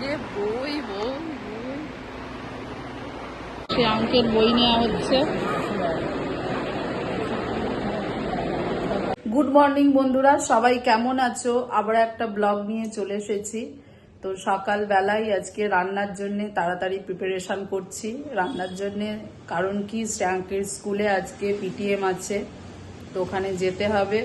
রে বই বই সে অঙ্কের বই নেওয়া হচ্ছে। গুড মর্নিং বন্ধুরা সবাই কেমন আছো? আবার একটা ব্লগ নিয়ে চলে এসেছি। তো সকালবেলায় আজকে রান্নার জন্য তাড়াতাড়ি প্রিপারেশন করছি। রান্নার জন্য কারণ কি শ্রেয়াঙ্কের স্কুলে আজকে পিটিএম আছে। তো ওখানে যেতে হবে।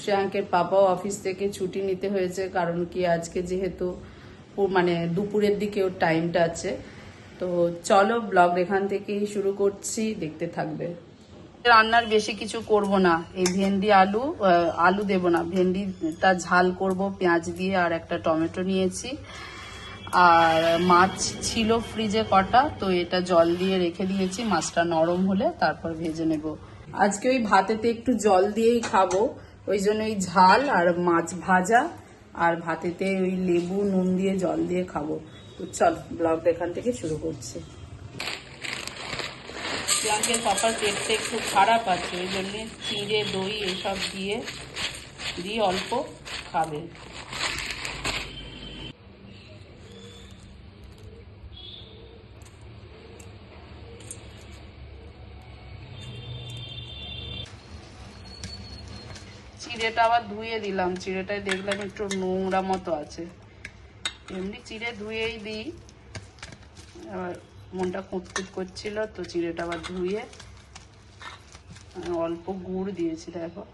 শ্রেয়াঙ্কের পাপাও অফিস থেকে ছুটি নিতে হয়েছে কারণ কি আজকে যেহেতু মানে দুপুরের দিকে ওর টাইমটা আছে। তো চলো ব্লগ এখান থেকেই শুরু করছি, দেখতে থাকবে। রান্নার বেশি কিছু করব না। এই ভেন্ডি, আলু আলু দেব না। ভেন্ডিটা ঝাল করব, পেঁয়াজ দিয়ে আর একটা টমেটো নিয়েছি। আর মাছ ছিল ফ্রিজে কটা, তো এটা জল দিয়ে রেখে দিয়েছি। মাছটা নরম হলে তারপর ভেজে নেব। আজকে ওই ভাতেতে একটু জল দিয়েই খাব। ওই জন্য ওই ঝাল আর মাছ ভাজা। আর ভাতেতে ওই লেবু, নুন দিয়ে জল দিয়ে খাব। তো চল, ব্লগটা এখান থেকে শুরু করছে। প্রিয়াঙ্কের পাপার পেটটা একটু খারাপ আছে, ওই জন্য চিঁড়ে দই এসব দিয়ে দিয়ে অল্প খাবে। চিড়েটা আবার ধুয়ে দিলাম। চিড়েটায় দেখলাম একটু নোংরা মতো আছে। এমনি চিড়ে ধুয়েই দিই। আবার মনটা কুটকুট করছিল, তো চিড়েটা আবার ধুয়ে অল্প গুড় দিয়েছি, দেখো।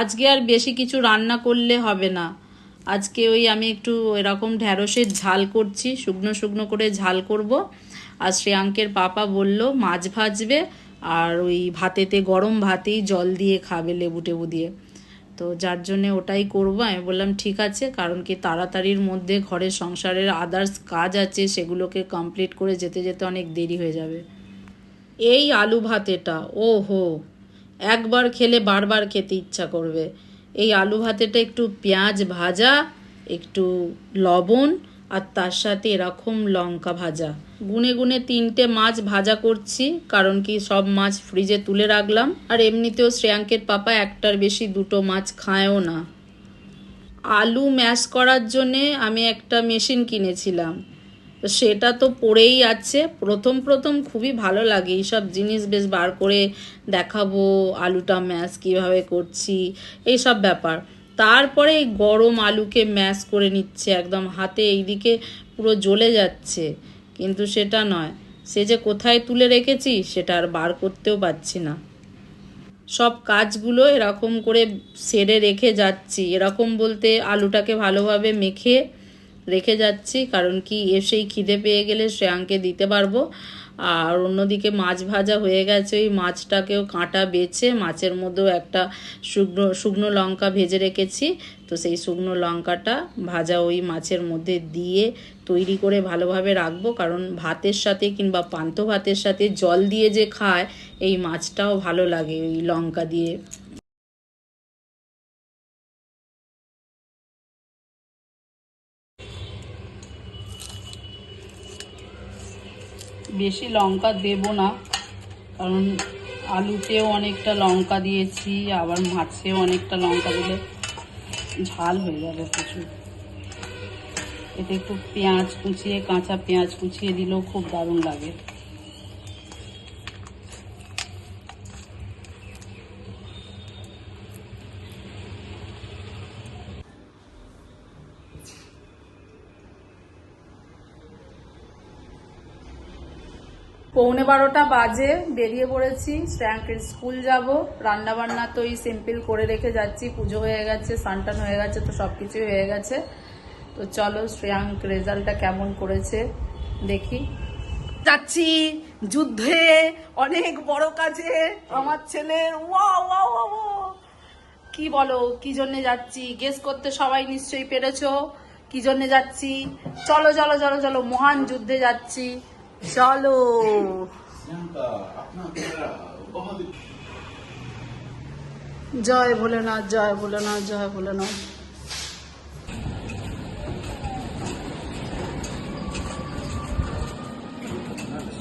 আজকে আর বেশি কিছু রান্না করলে হবে না। আজকে ওই আমি একটু এরকম ঢ্যাঁড়সের ঝাল করছি, শুকনো শুকনো করে ঝাল করব। আর শ্রেয়াঙ্কের পাপা বলল, মাছ ভাজবে আর ওই ভাতেতে গরম ভাতেই জল দিয়ে খাবে লেবু টেবু দিয়ে। তো যার জন্য ওটাই করব। আমি বললাম, ঠিক আছে, কারণ কি তাড়াতাড়ির মধ্যে ঘরের সংসারের আদার্স কাজ আছে, সেগুলোকে কমপ্লিট করে যেতে যেতে অনেক দেরি হয়ে যাবে। এই আলু ভাতেটা ও হো একবার খেলে বারবার খেতে ইচ্ছা করবে। এই আলু ভাতেটা একটু পেঁয়াজ ভাজা, একটু লবণ, আর তার সাথে এরকম লঙ্কা ভাজা। গুনে গুনে তিনটে মাছ ভাজা করছি, কারণ কি সব মাছ ফ্রিজে তুলে রাখলাম। আর এমনিতেও শ্রেয়াঙ্কের পাপা একটার বেশি দুটো মাছ খায়ও না। আলু ম্যাশ করার জন্যে আমি একটা মেশিন কিনেছিলাম। তো সেটা তো পড়েই আছে। প্রথম প্রথম খুবই ভালো লাগে। এইসব জিনিস বেশ বার করে দেখাবো, আলুটা ম্যাশ কীভাবে করছি, এইসব ব্যাপার। তারপরে এই গরম আলুকে ম্যাশ করে নিচ্ছে একদম হাতে, এইদিকে পুরো জ্বলে যাচ্ছে। কিন্তু সেটা নয়। সে যে কোথায় তুলে রেখেছি, সেটা আর বার করতেও পারছি না। সব কাজগুলো এরকম করে সেরে রেখে যাচ্ছি। এরকম বলতে আলুটাকে ভালোভাবে মেখে রেখে যাচ্ছি, কারণ কি এসেই খিদে পেয়ে গেলে শ্রেয়াঙ্কে দিতে পারব। আর অন্যদিকে মাছ ভাজা হয়ে গেছে, ওই মাছটাকেও কাঁটা বেছে মাছের মধ্যেও একটা শুকনো শুকনো লঙ্কা ভেজে রেখেছি। তো সেই শুকনো লঙ্কাটা ভাজা ওই মাছের মধ্যে দিয়ে তৈরি করে ভালোভাবে রাখব, কারণ ভাতের সাথে কিংবা পান্থ ভাতের সাথে জল দিয়ে যে খায়, এই মাছটাও ভালো লাগে ওই লঙ্কা দিয়ে। বেশি লঙ্কা দেব না। কারণ আলুতেও অনেকটা লঙ্কা দিয়েছি, আবার মাছেও অনেকটা লঙ্কা দিলে ঝাল হয়ে যাবে প্রচুর। এতে একটু পেঁয়াজ কুচিয়ে, কাঁচা পেঁয়াজ কুচিয়ে দিলেও খুব দারুণ লাগে। পৌনে বারোটা বাজে, বেরিয়ে পড়েছি, শ্রেয়াঙ্কের স্কুল যাব। রান্না বান্না তো এই সিম্পল করে রেখে যাচ্ছি, পুজো হয়ে গেছে সানটান হয়ে গেছে, তো সব কিছুই হয়ে গেছে। তো চলো, শ্রেয়াঙ্ক রেজাল্টটা কেমন করেছে, দেখি। যাচ্ছি যুদ্ধে, অনেক বড় কাজে, আমার ছেলের ওয়া ওয়া। কি বলো, কি জন্য যাচ্ছি? গেস করতে সবাই নিশ্চয়ই পেরেছ। কি জন্য যাচ্ছি? চলো চলো চলো চলো, মহান যুদ্ধে যাচ্ছি। চলো। জয় ভোলেনাথ জয় ভোলেনাথ জয় ভোলেনাথ।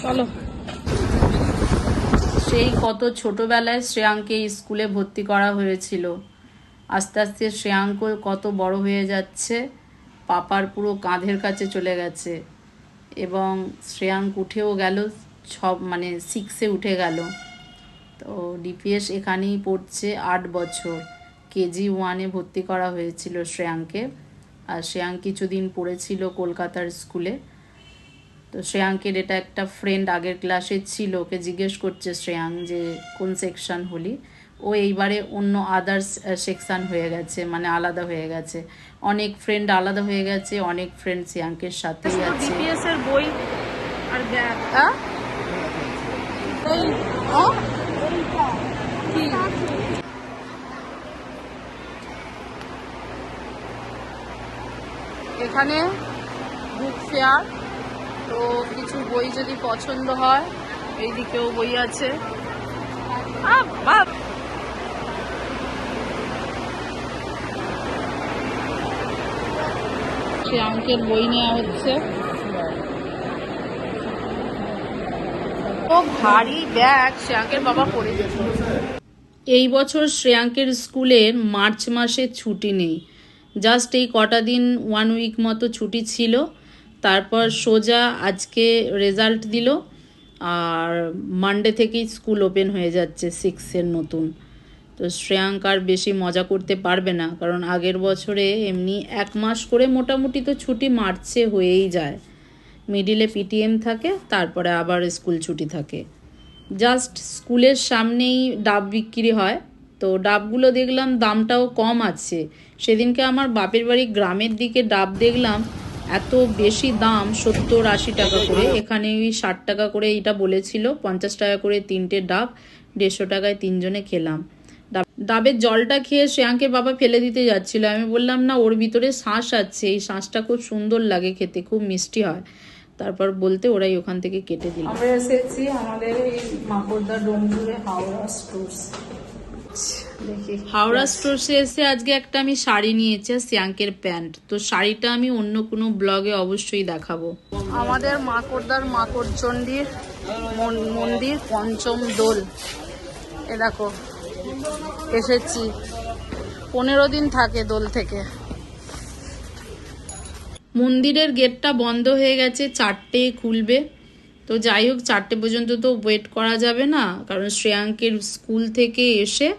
চলো। সেই কত ছোটবেলায় শ্রেয়াঙ্ককে স্কুলে ভর্তি করা হয়েছিল। আস্তে আস্তে শ্রেয়াঙ্ক কত বড় হয়ে যাচ্ছে, পাপার পুরো কাঁধের কাছে চলে গেছে। এবং শ্রেয়াঙ্ক উঠেও গেল সব মানে সিক্সে উঠে গেল। তো ডিপিএস এখানেই পড়ছে আট বছর। কেজি ওয়ানে ভর্তি করা হয়েছিল শ্রেয়াঙ্কে আর শ্রেয়াঙ্ক কিছুদিন পড়েছিল কলকাতার স্কুলে। তো শ্রেয়াঙ্কের এটা একটা ফ্রেন্ড আগের ক্লাসে ছিল, ওকে জিজ্ঞেস করছে শ্রেয়াঙ্ক যে, কোন সেকশন হলি? ও এইবারে অন্য আদার্স সেকশন হয়ে গেছে মানে আলাদা হয়ে গেছে। অনেক ফ্রেন্ড আলাদা হয়ে গেছে অনেক ফ্রেন্ড শ্রেয়াঙ্কের সাথে আছে এর বই আর এখানে বুক ফেয়ার তো কিছু বই যদি পছন্দ হয় এইদিকেও বই আছে। আহ, বাপ! শ্রেয়াঙ্কের বই নেওয়া হচ্ছে। ও ভারী ব্যাগ শ্রেয়াঙ্কের বাবা পড়ে এই বছর শ্রেয়াঙ্কের স্কুলের মার্চ মাসে ছুটি নেই। জাস্ট এই কটা দিন ওয়ান উইক মতো ছুটি ছিল। তারপর সোজা আজকে রেজাল্ট দিল। আর মানডে থেকেই স্কুল ওপেন হয়ে যাচ্ছে সিক্সের নতুন। তো শ্রেয়াঙ্ক আর বেশি মজা করতে পারবে না, কারণ আগের বছরে এমনি এক মাস করে মোটামুটি তো ছুটি মার্চে হয়েই যায়। মিডিলে পিটিএম থাকে, তারপরে আবার স্কুল ছুটি থাকে। জাস্ট স্কুলের সামনেই ডাব বিক্রি হয়, তো ডাবগুলো দেখলাম দামটাও কম আছে। সেদিনকে আমার বাপের বাড়ি গ্রামের দিকে ডাব দেখলাম, এত বেশি দাম, সত্তর আশি টাকা করে, এখানে ওই ষাট টাকা করে এটা বলেছিল, পঞ্চাশ টাকা করে তিনটে ডাব, দেড়শো টাকায় তিনজনে খেলাম। ডাবের জলটা খেয়ে শ্রেয়াঙ্কের বাবা ফেলে দিতে যাচ্ছিল। আমি বললাম না ওর ভিতরে শাঁস আছে। এই শাঁসটা খুব সুন্দর লাগে খেতে খুব মিষ্টি হয়। তারপর বলতে ওরাই ওখান থেকে কেটে দিল। আমরা এসেছি আমাদের এই মাকড়দা ডোমজুড়ে হাওড়া স্টোর্স। হাওড়া স্টোর্সে এসে আজকে একটা আমি শাড়ি নিয়েছি আর শ্রেয়াঙ্কের প্যান্ট। তো শাড়িটা আমি অন্য কোনো ব্লগে অবশ্যই দেখাবো। আমাদের মাকড়দার মাকড়চণ্ডীর মন- মন্দির পঞ্চম দোল। এ দেখো। এসেছি। পনেরো দিন থাকে দোল থেকে। মন্দিরের গেটটা বন্ধ হয়ে গেছে, চারটে খুলবে। তো যাই হোক, চারটে পর্যন্ত তো ওয়েট করা যাবে না, কারণ শ্রেয়াঙ্কের স্কুল থেকে এসে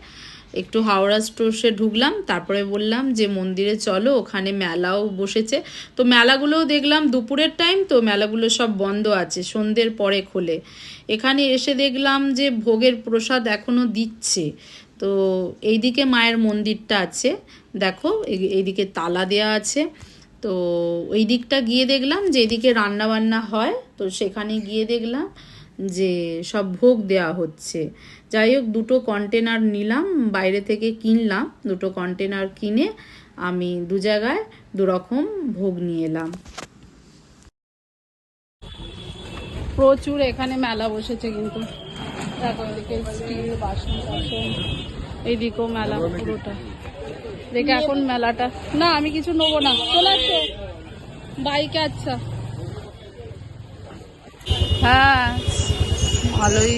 একটু হাওড়া স্টোরসে ঢুকলাম, তারপরে বললাম যে মন্দিরে চলো, ওখানে মেলাও বসেছে। তো মেলাগুলোও দেখলাম, দুপুরের টাইম তো মেলাগুলো সব বন্ধ আছে, সন্ধ্যের পরে খোলে। এখানে এসে দেখলাম যে ভোগের প্রসাদ এখনও দিচ্ছে। তো এইদিকে মায়ের মন্দিরটা আছে, দেখো, এই- এইদিকে তালা দেয়া আছে। তো ওই দিকটা গিয়ে দেখলাম যে এদিকে রান্না বান্না হয়, তো সেখানে গিয়ে দেখলাম যে সব ভোগ দেওয়া হচ্ছে। যাই হোক দুটো কন্টেনার নিলাম, বাইরে থেকে কিনলাম। দুটো কন্টেনার কিনে আমি দু জায়গায় দু রকম ভোগ নিয়ে এলাম। প্রচুর এখানে মেলা বসেছে কিন্তু। দেখো, এদিকে এইদিকেও মেলা পুরোটা। দেখে এখন মেলাটা। না, আমি কিছু নেব না। চলে আসো। বাইকে আচ্ছা। হ্যাঁ। ভালোই।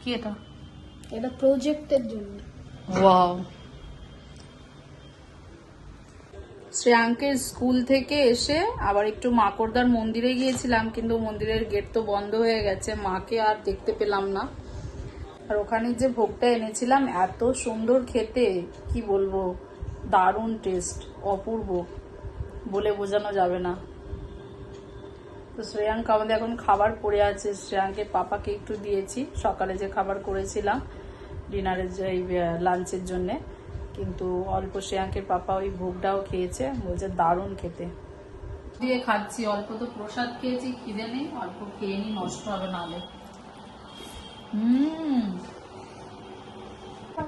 কি এটা? এটা প্রজেক্টের জন্য। ওয়াও। শ্রেয়াঙ্কের স্কুল থেকে এসে আবার একটু মাকড়দার মন্দিরে গিয়েছিলাম কিন্তু মন্দিরের গেট তো বন্ধ হয়ে গেছে মাকে আর দেখতে পেলাম না। আর ওখানে যে ভোগটা এনেছিলাম এত সুন্দর খেতে কি বলব দারুণ টেস্ট অপূর্ব বলে বোঝানো যাবে না। তো শ্রেয়াঙ্ক আমাদের এখন খাবার পড়ে আছে। শ্রেয়াঙ্কের পাপাকে একটু দিয়েছি। সকালে যে খাবার করেছিলাম ডিনারের যে লাঞ্চের জন্যে। কিন্তু অল্প শ্রেয়াঙ্কের পাপা ওই ভোগটাও খেয়েছে বলছে দারুণ খেতে। দিয়ে খাচ্ছি। অল্প তো প্রসাদ খেয়েছি খিদে নেই অল্প খেয়ে নি নষ্ট হবে নাহলে হুম।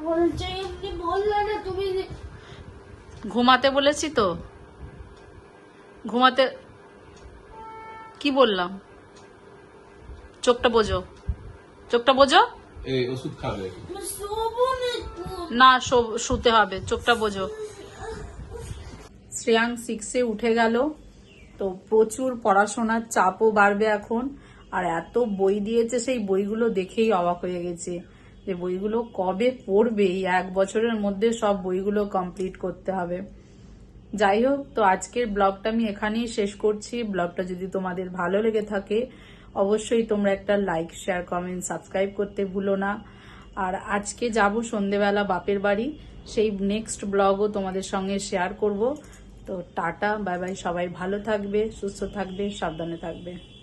বলছে এমনি বললে না তুমি ঘুমাতে বলেছি তো? ঘুমাতে কি বললাম? চোখটা বোঝো। চোখটা বোঝো? এই ওষুধ খাবে। না শুতে হবে। চোখটা বোঝো। শ্রেয়াং সিক্সে উঠে গেল। তো প্রচুর পড়াশোনার চাপও বাড়বে এখন। আর এত বই দিয়েছে সেই বইগুলো দেখেই অবাক হয়ে গেছে যে বইগুলো কবে পড়বে? এই এক বছরের মধ্যে সব বইগুলো কমপ্লিট করতে হবে। যাই হোক তো আজকের ব্লগটা আমি এখানেই শেষ করছি। ব্লগটা যদি তোমাদের ভালো লেগে থাকে, অবশ্যই তোমরা একটা লাইক, শেয়ার, কমেন্ট, সাবস্ক্রাইব করতে ভুলো না। আর আজকে যাব সন্ধেবেলা বাপের বাড়ি। সেই নেক্সট ব্লগও তোমাদের সঙ্গে শেয়ার করব। তো টাটা, বাই বাই, সবাই ভালো থাকবে, সুস্থ থাকবে, সাবধানে থাকবে।